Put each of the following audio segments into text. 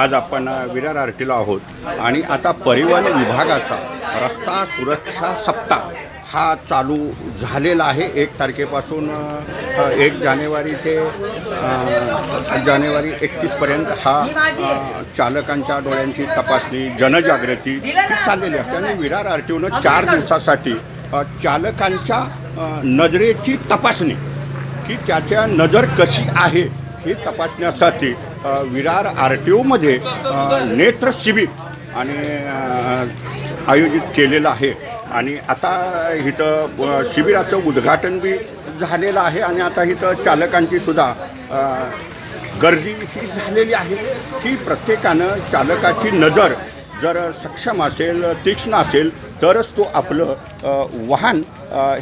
आज आपण विरार आरटीला आहोत आणि आता परिवहन विभागाचा रस्ता सुरक्षा सप्ताह हा चालू झालेला आहे. एक तारखेपासून एक जानेवारी ते जानेवारी एकतीसपर्यंत हा चालकांच्या डोळ्यांची तपासणी जनजागृती चाललेली असते. आणि विरार आर टी ओनं चार दिवसासाठी चालकांच्या नजरेची तपासणी की त्याच्या नजर कशी आहे ही तपासण्यासाठी विरार आर टी ओमध्ये नेत्र शिबिर आणि आयोजित केलेलं आहे. आणि आता इथं शिबिराचं उद्घाटन बी झालेलं आहे आणि आता इथं चालकांची सुद्धा गर्दी ही झालेली आहे की प्रत्येकानं चालकाची नजर जर सक्षम असेल तीक्ष्ण असेल तरच तो आपलं वाहन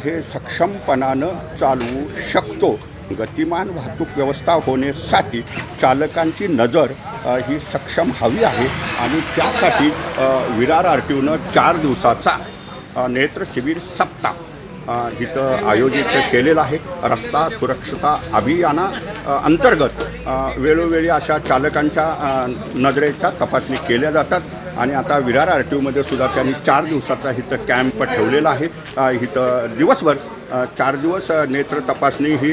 हे सक्षमपणानं चालवू शकतो. गतिमान वाहतूक व्यवस्था होण्यासाठी चालकांची नजर ही सक्षम हवी आहे आणि त्यासाठी विरार आर टी ओनं चार दिवसाचा अ, नेत्र शिबिर सप्ताह इथं आयोजित केलेला आहे. रस्ता सुरक्षता अभियाना अंतर्गत वेळोवेळी अशा चालकांच्या नजरेच्या तपासणी केल्या जातात. आणि आता विरार आर टी ओमध्ये सुद्धा त्यांनी चार दिवसाचा इथं कॅम्प ठेवलेला आहे. इथं दिवसभर चार दिवस नेत्र तपासणी ही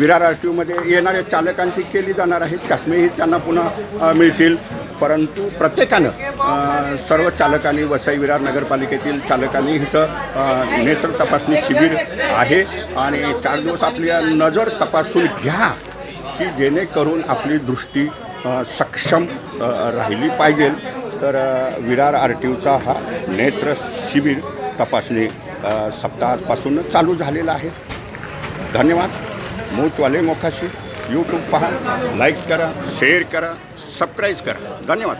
विरार आर टी ओमध्ये येणाऱ्या चालकांची केली जाणार आहे. चष्मेही त्यांना पुन्हा मिळतील. परंतु प्रत्येकानं सर्व चालकांनी वसई विरार नगरपालिकेतील चालकांनी इथं नेत्र तपासणी शिबिर आहे. आणि चार दिवस आपली नजर तपासून घ्या की जेणेकरून आपली दृष्टी सक्षम राहिली पाहिजे. तर विरार आर टी ओचा हा नेत्र शिबिर तपासणी सप्ताहापासून चालू झालेला आहे. धन्यवाद. मूचवाले मोखाशी. यूट्यूब पहा. लाईक करा. शेअर करा. सबस्क्राईब करा. धन्यवाद.